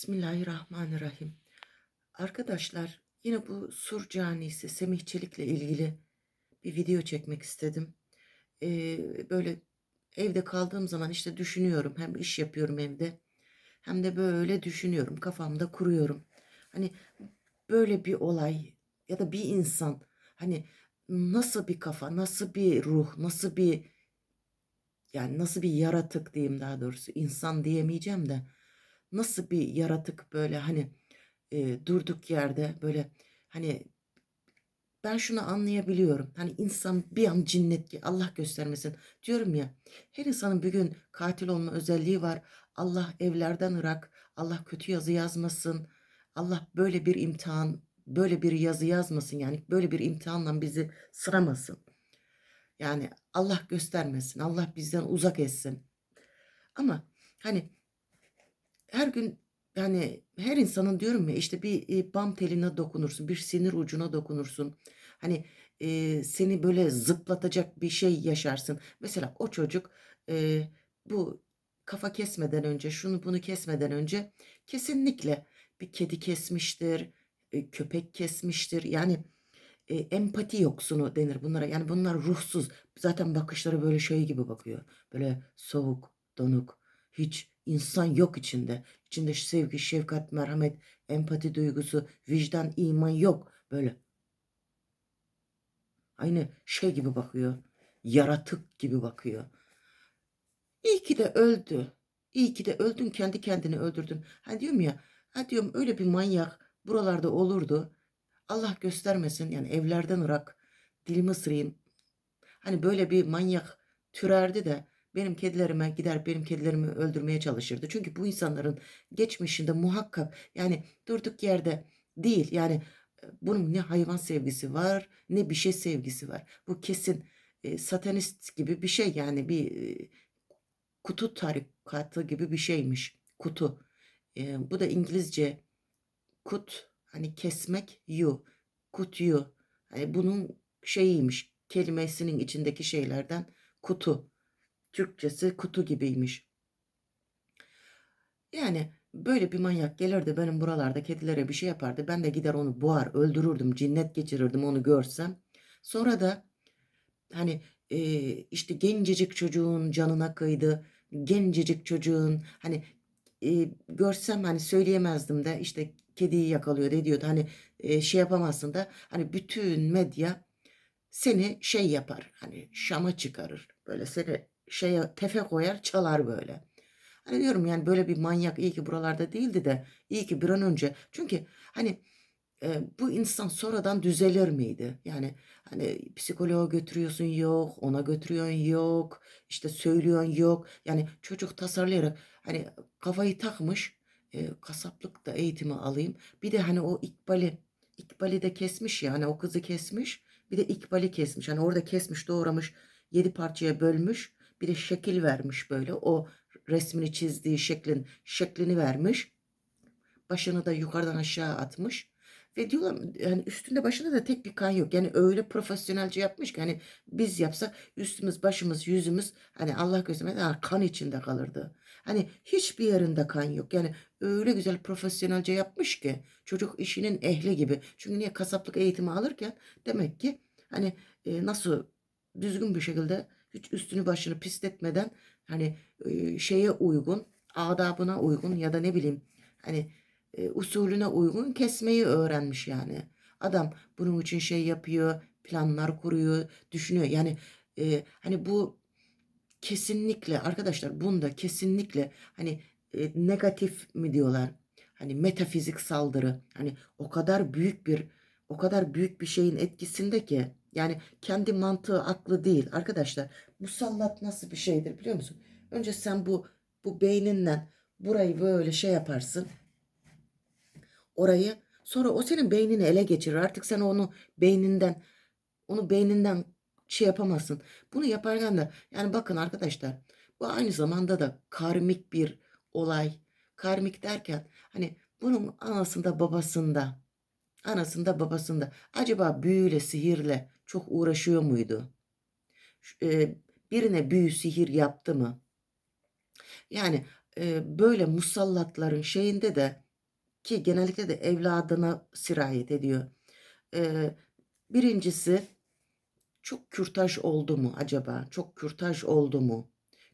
Bismillahirrahmanirrahim. Arkadaşlar yine bu Sur Canisi Semih Çelik'le ilgili bir video çekmek istedim. Ee, böyle evde kaldığım zaman işte düşünüyorum. Hem iş yapıyorum evde hem de böyle düşünüyorum. Kafamda kuruyorum. Hani böyle bir olay ya da bir insan hani nasıl bir kafa, nasıl bir ruh, nasıl bir yani nasıl bir yaratık diyeyim daha doğrusu insan diyemeyeceğim de nasıl bir yaratık böyle hani e, durduk yerde böyle hani ben şunu anlayabiliyorum. Hani insan bir an cinnet ki Allah göstermesin. Diyorum ya her insanın bir gün katil olma özelliği var. Allah evlerden ırak. Allah kötü yazı yazmasın. Allah böyle bir imtihan, böyle bir yazı yazmasın. Yani böyle bir imtihanla bizi sıramasın. Yani Allah göstermesin. Allah bizden uzak etsin. Ama hani her gün yani her insanın diyorum ya işte bir e, bam teline dokunursun, bir sinir ucuna dokunursun. Hani e, seni böyle zıplatacak bir şey yaşarsın. Mesela o çocuk e, bu kafa kesmeden önce, şunu bunu kesmeden önce kesinlikle bir kedi kesmiştir, e, köpek kesmiştir. Yani e, empati yoksunu denir bunlara. Yani bunlar ruhsuz. Zaten bakışları böyle şey gibi bakıyor. Böyle soğuk, donuk. Hiç insan yok içinde. İçinde sevgi, şefkat, merhamet, empati duygusu, vicdan, iman yok. Böyle aynı şey gibi bakıyor. Yaratık gibi bakıyor. İyi ki de öldü. İyi ki de öldün kendi kendini öldürdün. Hani diyorum ya, ha diyorum öyle bir manyak buralarda olurdu. Allah göstermesin yani evlerden ırak dilimi ısırayım. Hani böyle bir manyak türerdi de benim kedilerime gider benim kedilerimi öldürmeye çalışırdı. Çünkü bu insanların geçmişinde muhakkak yani durduk yerde değil yani e, bunun ne hayvan sevgisi var ne bir şey sevgisi var. Bu kesin e, satanist gibi bir şey yani bir e, kutu tarikatı gibi bir şeymiş. Kutu. E, bu da İngilizce kut hani kesmek you. Kut you. Hani bunun şeyiymiş. Kelimesinin içindeki şeylerden kutu. Türkçesi kutu gibiymiş. Yani böyle bir manyak gelirdi benim buralarda kedilere bir şey yapardı. Ben de gider onu boğar, öldürürdüm, cinnet geçirirdim onu görsem. Sonra da hani e, işte gencecik çocuğun canına kıydı. Gencecik çocuğun hani e, görsem hani söyleyemezdim de işte kediyi yakalıyor de diyordu. Hani e, şey yapamazsın da hani bütün medya seni şey yapar. Hani şama çıkarır. Böyle seni şeye tefe koyar çalar böyle. Hani diyorum yani böyle bir manyak iyi ki buralarda değildi de iyi ki bir an önce. Çünkü hani e, bu insan sonradan düzelir miydi? Yani hani psikoloğa götürüyorsun yok, ona götürüyorsun yok, işte söylüyorsun yok. Yani çocuk tasarlayarak hani kafayı takmış e, kasaplık eğitimi alayım. Bir de hani o İkbal'i İkbal'i de kesmiş ya hani o kızı kesmiş. Bir de İkbal'i kesmiş. Hani orada kesmiş doğramış yedi parçaya bölmüş. Bir de şekil vermiş böyle. O resmini çizdiği şeklin şeklini vermiş. Başını da yukarıdan aşağı atmış. Ve diyorlar yani üstünde başında da tek bir kan yok. Yani öyle profesyonelce yapmış ki hani biz yapsak üstümüz, başımız, yüzümüz hani Allah göstermesin kan içinde kalırdı. Hani hiçbir yerinde kan yok. Yani öyle güzel profesyonelce yapmış ki çocuk işinin ehli gibi. Çünkü niye kasaplık eğitimi alırken demek ki hani e, nasıl düzgün bir şekilde hiç üstünü başını pisletmeden hani e, şeye uygun, adabına uygun ya da ne bileyim hani e, usulüne uygun kesmeyi öğrenmiş yani. Adam bunun için şey yapıyor, planlar kuruyor, düşünüyor. Yani e, hani bu kesinlikle arkadaşlar bunda kesinlikle hani e, negatif mi diyorlar? Hani metafizik saldırı. Hani o kadar büyük bir o kadar büyük bir şeyin etkisinde ki yani kendi mantığı aklı değil arkadaşlar. Musallat nasıl bir şeydir biliyor musun? Önce sen bu bu beyninden burayı böyle şey yaparsın. Orayı sonra o senin beynini ele geçirir. Artık sen onu beyninden onu beyninden şey yapamazsın. Bunu yaparken de yani bakın arkadaşlar bu aynı zamanda da karmik bir olay. Karmik derken hani bunun anasında babasında anasında babasında acaba büyüyle sihirle çok uğraşıyor muydu? E, birine büyü sihir yaptı mı? Yani e, böyle musallatların şeyinde de ki genellikle de evladına sirayet ediyor. Eee, birincisi çok kürtaj oldu mu acaba? Çok kürtaj oldu mu?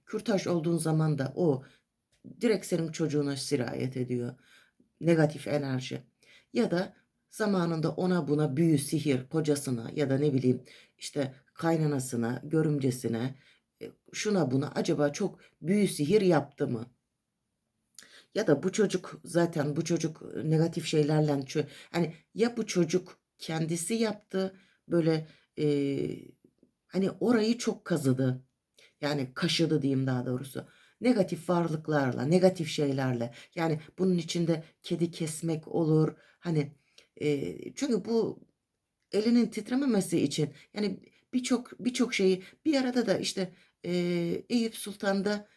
Kürtaj olduğun zaman da o direkt senin çocuğuna sirayet ediyor. Negatif enerji. Ya da zamanında ona buna büyü, sihir, kocasına ya da ne bileyim işte kaynanasına, görümcesine, e, şuna buna acaba çok büyü, sihir yaptı mı? Ya da bu çocuk zaten bu çocuk e, negatif şeylerle hani ya bu çocuk kendisi yaptı böyle e, hani orayı çok kazıdı. Yani kaşıdı diyeyim daha doğrusu. Negatif varlıklarla, negatif şeylerle. Yani bunun içinde kedi kesmek olur. Hani e, çünkü bu elinin titrememesi için yani birçok birçok şeyi bir arada da işte e, Eyüp Sultan'da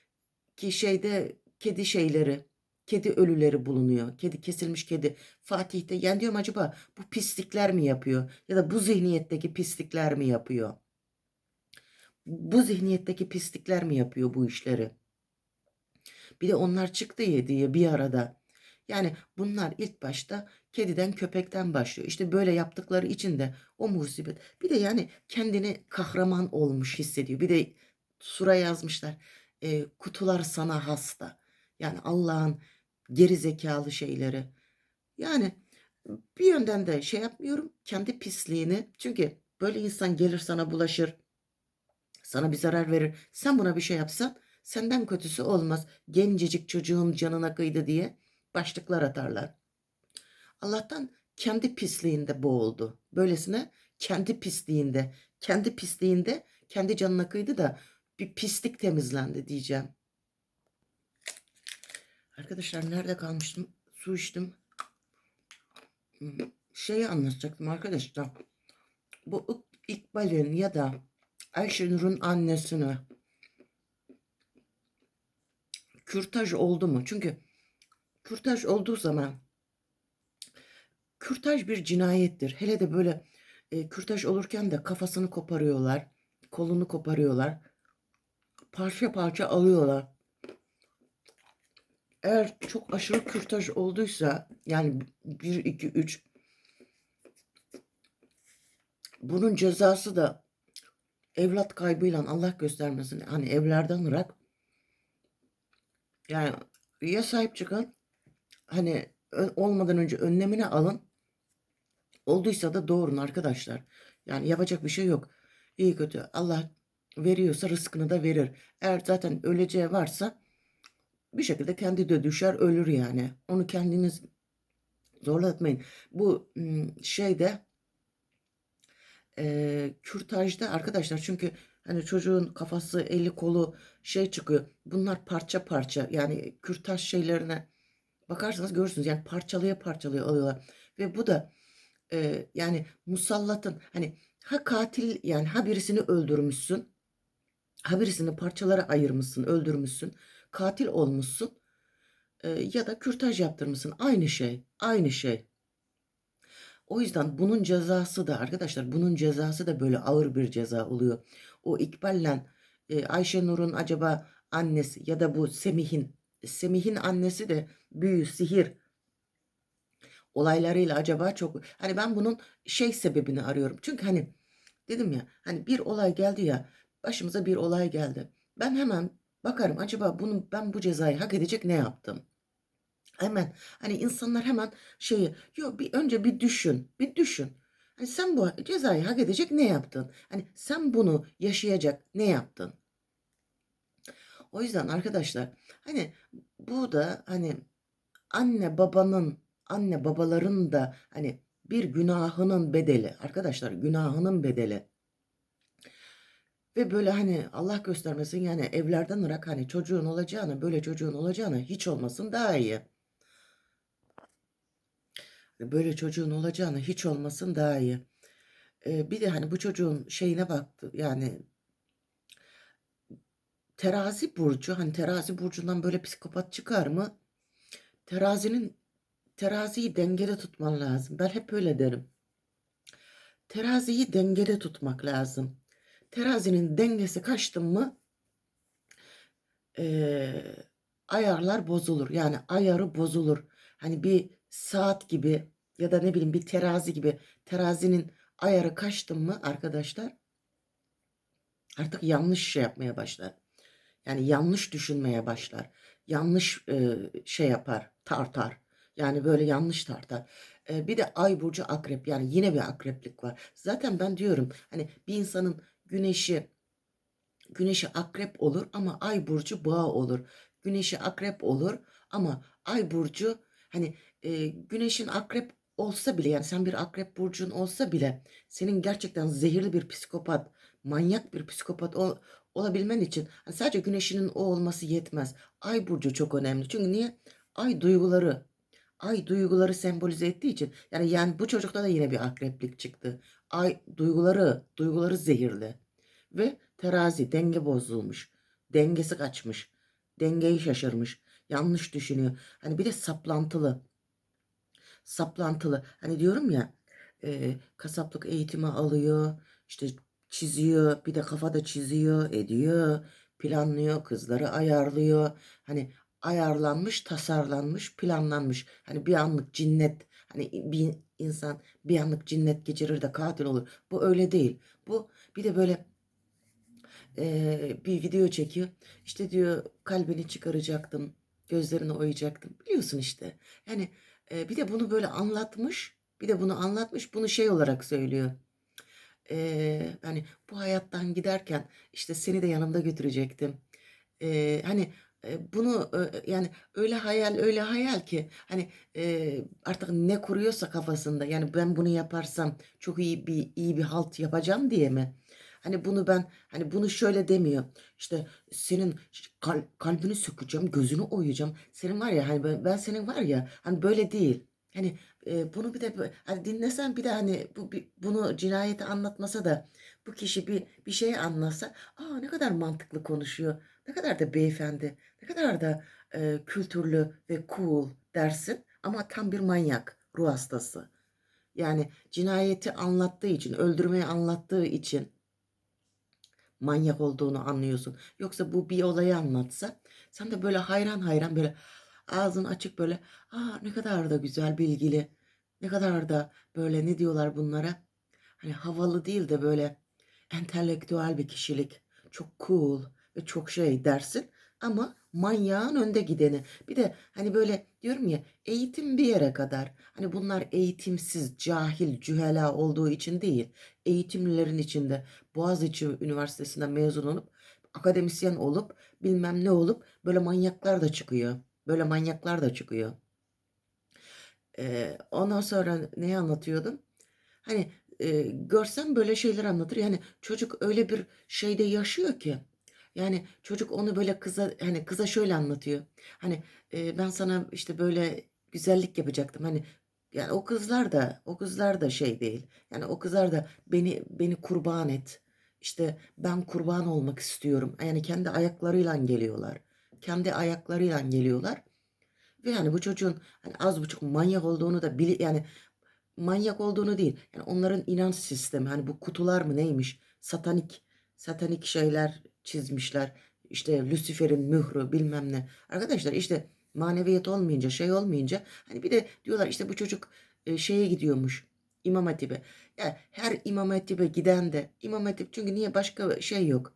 ki şeyde kedi şeyleri, kedi ölüleri bulunuyor. Kedi kesilmiş kedi. Fatih'te yani diyorum acaba bu pislikler mi yapıyor? Ya da bu zihniyetteki pislikler mi yapıyor? Bu zihniyetteki pislikler mi yapıyor bu işleri? Bir de onlar çıktı ya diye bir arada. Yani bunlar ilk başta kediden köpekten başlıyor. İşte böyle yaptıkları için de o musibet. Bir de yani kendini kahraman olmuş hissediyor. Bir de sura yazmışlar. e, kutular sana hasta. Yani Allah'ın geri zekalı şeyleri. Yani bir yönden de şey yapmıyorum. Kendi pisliğini. Çünkü böyle insan gelir sana bulaşır. Sana bir zarar verir. Sen buna bir şey yapsan senden kötüsü olmaz. Gencecik çocuğun canına kıydı diye başlıklar atarlar. Allah'tan kendi pisliğinde boğuldu. Böylesine kendi pisliğinde, kendi pisliğinde kendi canına kıydı da bir pislik temizlendi diyeceğim. Arkadaşlar nerede kalmıştım? Su içtim. Hmm, Şeyi anlatacaktım arkadaşlar. Bu İk- İkbal'in ya da Ayşenur'un annesine kürtaj oldu mu? Çünkü kürtaj olduğu zaman kürtaj bir cinayettir. Hele de böyle e, kürtaj olurken de kafasını koparıyorlar, kolunu koparıyorlar, parça parça alıyorlar. Eğer çok aşırı kürtaj olduysa yani 1 2 3 bunun cezası da evlat kaybıyla Allah göstermesin. Hani evlerden ırak. Yani ya sahip çıkın hani olmadan önce önlemini alın. Olduysa da doğurun arkadaşlar. Yani yapacak bir şey yok. İyi kötü Allah veriyorsa rızkını da verir. Eğer zaten öleceği varsa bir şekilde kendi de düşer ölür yani. Onu kendiniz zorlatmayın. Bu şeyde e, kürtajda arkadaşlar çünkü hani çocuğun kafası eli kolu şey çıkıyor. Bunlar parça parça yani kürtaj şeylerine bakarsanız görürsünüz yani parçalaya parçalaya alıyorlar. Ve bu da e, yani musallatın hani ha katil yani ha birisini öldürmüşsün ha birisini parçalara ayırmışsın öldürmüşsün katil olmuşsun e, ya da kürtaj yaptırmışsın aynı şey aynı şey. O yüzden bunun cezası da arkadaşlar bunun cezası da böyle ağır bir ceza oluyor. O İkbal'le e, Ayşenur'un acaba annesi ya da bu Semih'in Semih'in annesi de büyü, sihir olaylarıyla acaba çok hani ben bunun şey sebebini arıyorum. Çünkü hani dedim ya hani bir olay geldi ya başımıza bir olay geldi. Ben hemen bakarım acaba bunu ben bu cezayı hak edecek ne yaptım? Hemen hani insanlar hemen şeyi yok bir önce bir düşün bir düşün. Hani sen bu cezayı hak edecek ne yaptın? Hani sen bunu yaşayacak ne yaptın? O yüzden arkadaşlar hani bu da hani anne babanın anne babaların da hani bir günahının bedeli arkadaşlar günahının bedeli. Ve böyle hani Allah göstermesin yani evlerden ırak hani çocuğun olacağını böyle çocuğun olacağını hiç olmasın daha iyi. Böyle çocuğun olacağını hiç olmasın daha iyi. Ee, bir de hani bu çocuğun şeyine baktı yani terazi burcu hani terazi burcundan böyle psikopat çıkar mı? Terazinin teraziyi dengede tutman lazım. Ben hep öyle derim. Teraziyi dengede tutmak lazım. Terazinin dengesi kaçtı mı eee, ayarlar bozulur. Yani ayarı bozulur. Hani bir saat gibi ya da ne bileyim bir terazi gibi terazinin ayarı kaçtın mı arkadaşlar artık yanlış şey yapmaya başlar. Yani yanlış düşünmeye başlar. Yanlış e, şey yapar, tartar. Yani böyle yanlış tartar. E, bir de ay burcu akrep yani yine bir akreplik var. Zaten ben diyorum hani bir insanın güneşi güneşi akrep olur ama ay burcu boğa olur. Güneşi akrep olur ama ay burcu hani e, güneşin akrep olsa bile yani sen bir akrep burcun olsa bile senin gerçekten zehirli bir psikopat, manyak bir psikopat ol- olabilmen için hani sadece güneşinin o olması yetmez. Ay burcu çok önemli. Çünkü niye? Ay duyguları, ay duyguları sembolize ettiği için yani yani bu çocukta da yine bir akreplik çıktı. Ay duyguları, duyguları zehirli ve terazi denge bozulmuş. Dengesi kaçmış. Dengeyi şaşırmış. Yanlış düşünüyor. Hani bir de saplantılı. Saplantılı. Hani diyorum ya e, kasaplık eğitimi alıyor. işte çiziyor. Bir de kafada çiziyor, ediyor. Planlıyor. Kızları ayarlıyor. Hani ayarlanmış, tasarlanmış, planlanmış. Hani bir anlık cinnet. Hani bir insan bir anlık cinnet geçirir de katil olur. Bu öyle değil. Bu bir de böyle eee, bir video çekiyor. İşte diyor kalbini çıkaracaktım, gözlerini oyacaktım. Biliyorsun işte. Yani eee, bir de bunu böyle anlatmış, bir de bunu anlatmış, bunu şey olarak söylüyor. Eee, hani bu hayattan giderken işte seni de yanımda götürecektim. Eee, hani e, bunu e, yani öyle hayal öyle hayal ki hani e, artık ne kuruyorsa kafasında yani ben bunu yaparsam çok iyi bir iyi bir halt yapacağım diye mi? Hani bunu ben hani bunu şöyle demiyor. İşte senin kal- kalbini sökeceğim, gözünü oyacağım. Senin var ya hani ben, ben senin var ya hani böyle değil. Hani e, bunu bir de hani dinlesen bir de hani bu bir- bunu cinayeti anlatmasa da bu kişi bir bir şey anlatsa, aa ne kadar mantıklı konuşuyor. Ne kadar da beyefendi, ne kadar da e, kültürlü ve cool dersin ama tam bir manyak, ruh hastası. Yani cinayeti anlattığı için, öldürmeyi anlattığı için manyak olduğunu anlıyorsun. Yoksa bu bir olayı anlatsa sen de böyle hayran hayran böyle ağzın açık böyle aa ne kadar da güzel bilgili ne kadar da böyle ne diyorlar bunlara hani havalı değil de böyle entelektüel bir kişilik çok cool ve çok şey dersin ama manyağın önde gideni. Bir de hani böyle diyorum ya eğitim bir yere kadar. Hani bunlar eğitimsiz, cahil, cühela olduğu için değil. Eğitimlilerin içinde Boğaziçi Üniversitesi'nden mezun olup akademisyen olup bilmem ne olup böyle manyaklar da çıkıyor. Böyle manyaklar da çıkıyor. Ee, ondan sonra neyi anlatıyordum? Hani e, görsem böyle şeyler anlatır. Yani çocuk öyle bir şeyde yaşıyor ki. Yani çocuk onu böyle kıza hani kıza şöyle anlatıyor. Hani e, ben sana işte böyle güzellik yapacaktım. Hani yani o kızlar da o kızlar da şey değil. Yani o kızlar da beni beni kurban et. İşte ben kurban olmak istiyorum. Yani kendi ayaklarıyla geliyorlar. Kendi ayaklarıyla geliyorlar. Ve yani bu çocuğun hani az buçuk manyak olduğunu da bili yani manyak olduğunu değil. Yani onların inanç sistemi hani bu kutular mı neymiş? Satanik satanik şeyler çizmişler. İşte Lucifer'in mührü bilmem ne. Arkadaşlar işte maneviyat olmayınca şey olmayınca hani bir de diyorlar işte bu çocuk e, şeye gidiyormuş. İmam Hatip'e. Ya her İmam Hatip'e giden de İmam Hatip çünkü niye başka şey yok.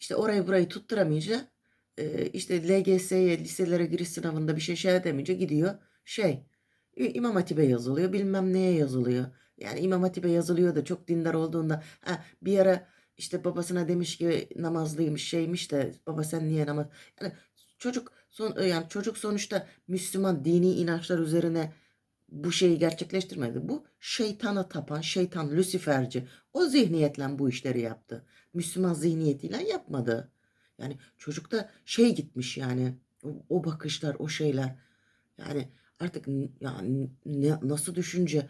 İşte orayı burayı tutturamayınca e, işte LGS'ye liselere giriş sınavında bir şey şey edemeyince gidiyor şey İmam Hatip'e yazılıyor bilmem neye yazılıyor. Yani İmam Hatip'e yazılıyor da çok dindar olduğunda ha, bir ara işte babasına demiş ki namazlıymış şeymiş de baba sen niye namaz yani çocuk son yani çocuk sonuçta Müslüman dini inançlar üzerine bu şeyi gerçekleştirmedi. Bu şeytana tapan, şeytan, Luciferci o zihniyetle bu işleri yaptı. Müslüman zihniyetiyle yapmadı. Yani çocukta şey gitmiş yani o, o bakışlar, o şeyler. Yani artık yani ne, nasıl düşünce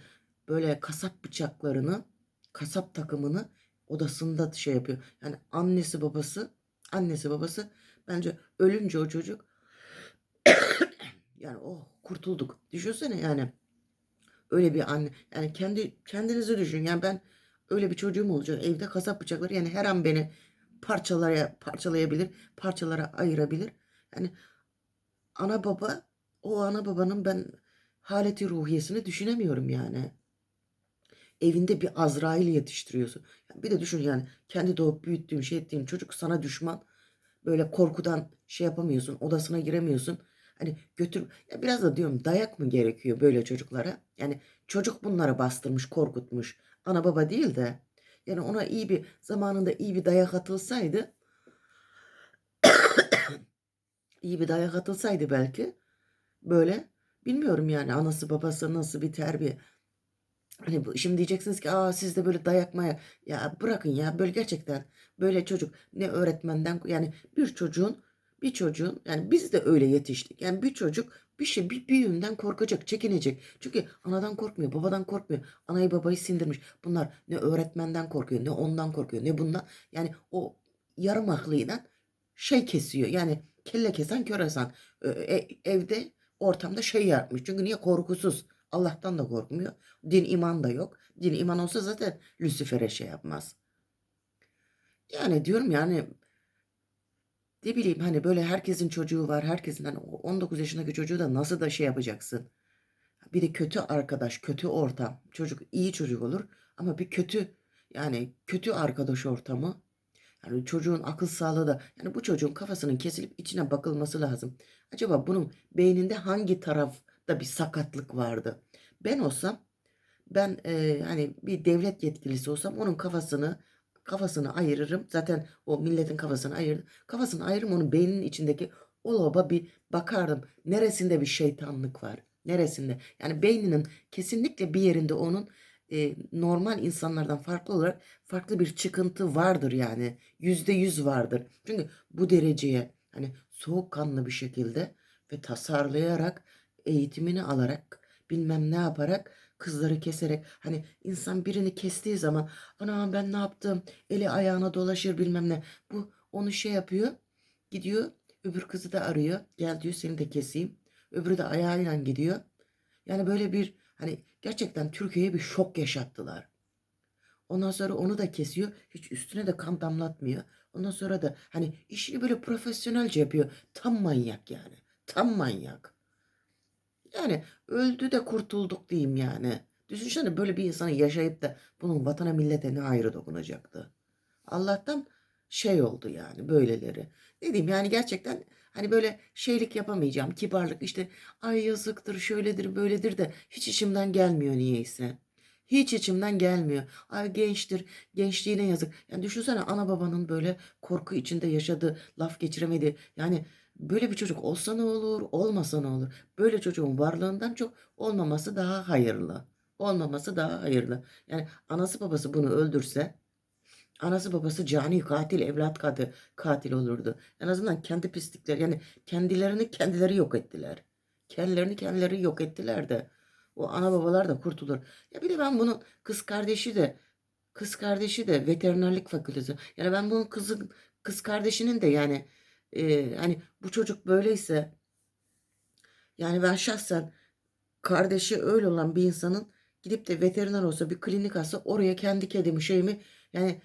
böyle kasap bıçaklarını, kasap takımını odasında şey yapıyor. Yani annesi babası, annesi babası bence ölünce o çocuk yani oh kurtulduk. Düşünsene yani öyle bir anne yani kendi kendinizi düşünün. Yani ben öyle bir çocuğum olacak. Evde kasap bıçakları yani her an beni parçalara parçalayabilir, parçalara ayırabilir. Yani ana baba o ana babanın ben haleti ruhiyesini düşünemiyorum yani. Evinde bir Azrail yetiştiriyorsun. Bir de düşün yani kendi doğup büyüttüğün şey ettiğin çocuk sana düşman. Böyle korkudan şey yapamıyorsun, odasına giremiyorsun. Hani götür ya biraz da diyorum dayak mı gerekiyor böyle çocuklara? Yani çocuk bunlara bastırmış, korkutmuş. Ana baba değil de yani ona iyi bir zamanında iyi bir dayak atılsaydı, iyi bir dayak atılsaydı belki böyle bilmiyorum yani anası babası nasıl bir terbiye. Hani bu, şimdi diyeceksiniz ki aa siz de böyle dayakmaya ya bırakın ya böyle gerçekten böyle çocuk ne öğretmenden yani bir çocuğun bir çocuğun yani biz de öyle yetiştik. Yani bir çocuk bir şey bir büyüğünden korkacak, çekinecek. Çünkü anadan korkmuyor, babadan korkmuyor. Anayı babayı sindirmiş. Bunlar ne öğretmenden korkuyor, ne ondan korkuyor, ne bundan. Yani o yarım aklıyla şey kesiyor. Yani kelle kesen kör esen. Ee, evde ortamda şey yaratmış. Çünkü niye korkusuz. Allah'tan da korkmuyor. Din iman da yok. Din iman olsa zaten Lucifer'e şey yapmaz. Yani diyorum yani ne bileyim hani böyle herkesin çocuğu var. Herkesin hani o 19 yaşındaki çocuğu da nasıl da şey yapacaksın. Bir de kötü arkadaş, kötü ortam. Çocuk iyi çocuk olur ama bir kötü yani kötü arkadaş ortamı. Yani çocuğun akıl sağlığı da yani bu çocuğun kafasının kesilip içine bakılması lazım. Acaba bunun beyninde hangi tarafta bir sakatlık vardı? Ben olsam ben e, hani bir devlet yetkilisi olsam onun kafasını kafasını ayırırım. Zaten o milletin kafasını ayırdım. Kafasını ayırırım onun beyninin içindeki o loba bir bakardım. Neresinde bir şeytanlık var? Neresinde? Yani beyninin kesinlikle bir yerinde onun e, normal insanlardan farklı olarak farklı bir çıkıntı vardır yani. Yüzde yüz vardır. Çünkü bu dereceye hani soğukkanlı bir şekilde ve tasarlayarak eğitimini alarak bilmem ne yaparak kızları keserek hani insan birini kestiği zaman ana ben ne yaptım eli ayağına dolaşır bilmem ne bu onu şey yapıyor gidiyor öbür kızı da arıyor gel diyor seni de keseyim öbürü de ayağıyla gidiyor yani böyle bir hani gerçekten Türkiye'ye bir şok yaşattılar. Ondan sonra onu da kesiyor. Hiç üstüne de kan damlatmıyor. Ondan sonra da hani işini böyle profesyonelce yapıyor. Tam manyak yani. Tam manyak. Yani öldü de kurtulduk diyeyim yani. Düşünsene böyle bir insanı yaşayıp da bunun vatana millete ne hayrı dokunacaktı. Allah'tan şey oldu yani böyleleri. Ne yani gerçekten hani böyle şeylik yapamayacağım. Kibarlık işte ay yazıktır şöyledir böyledir de hiç içimden gelmiyor niyeyse. Hiç içimden gelmiyor. Ay gençtir, gençliğine yazık. Yani düşünsene ana babanın böyle korku içinde yaşadığı, laf geçiremediği. Yani böyle bir çocuk olsa ne olur, olmasa ne olur? Böyle çocuğun varlığından çok olmaması daha hayırlı. Olmaması daha hayırlı. Yani anası babası bunu öldürse Anası babası cani katil, evlat katil, katil olurdu. En azından kendi pislikler yani kendilerini kendileri yok ettiler. Kendilerini kendileri yok ettiler de o ana babalar da kurtulur. Ya bir de ben bunun kız kardeşi de kız kardeşi de veterinerlik fakültesi. Yani ben bunun kızı kız kardeşinin de yani e, hani bu çocuk böyleyse yani ben şahsen kardeşi öyle olan bir insanın gidip de veteriner olsa bir klinik açsa oraya kendi kedimi şeyimi yani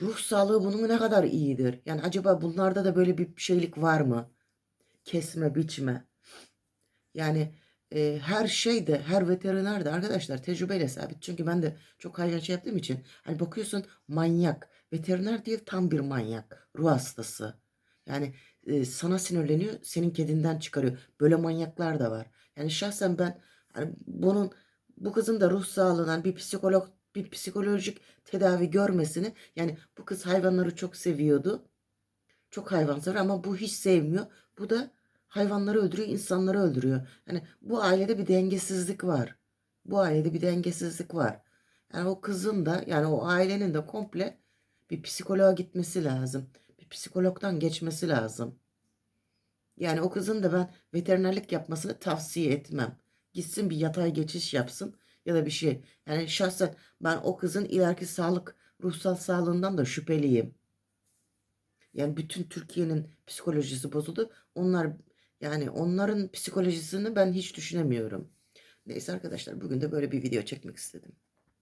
Ruh sağlığı bunun ne kadar iyidir? Yani acaba bunlarda da böyle bir şeylik var mı? Kesme, biçme. Yani e, her şeyde, her veteriner de arkadaşlar tecrübeyle sabit. Çünkü ben de çok hayvan şey yaptığım için hani bakıyorsun manyak. Veteriner değil tam bir manyak. Ruh hastası. Yani e, sana sinirleniyor, senin kedinden çıkarıyor. Böyle manyaklar da var. Yani şahsen ben hani bunun bu kızın da ruh sağlığından bir psikolog bir psikolojik tedavi görmesini yani bu kız hayvanları çok seviyordu. Çok hayvansever ama bu hiç sevmiyor. Bu da hayvanları öldürüyor, insanları öldürüyor. Yani bu ailede bir dengesizlik var. Bu ailede bir dengesizlik var. Yani o kızın da yani o ailenin de komple bir psikoloğa gitmesi lazım. Bir psikologdan geçmesi lazım. Yani o kızın da ben veterinerlik yapmasını tavsiye etmem. Gitsin bir yatay geçiş yapsın ya da bir şey. Yani şahsen ben o kızın ileriki sağlık, ruhsal sağlığından da şüpheliyim. Yani bütün Türkiye'nin psikolojisi bozuldu. Onlar yani onların psikolojisini ben hiç düşünemiyorum. Neyse arkadaşlar bugün de böyle bir video çekmek istedim.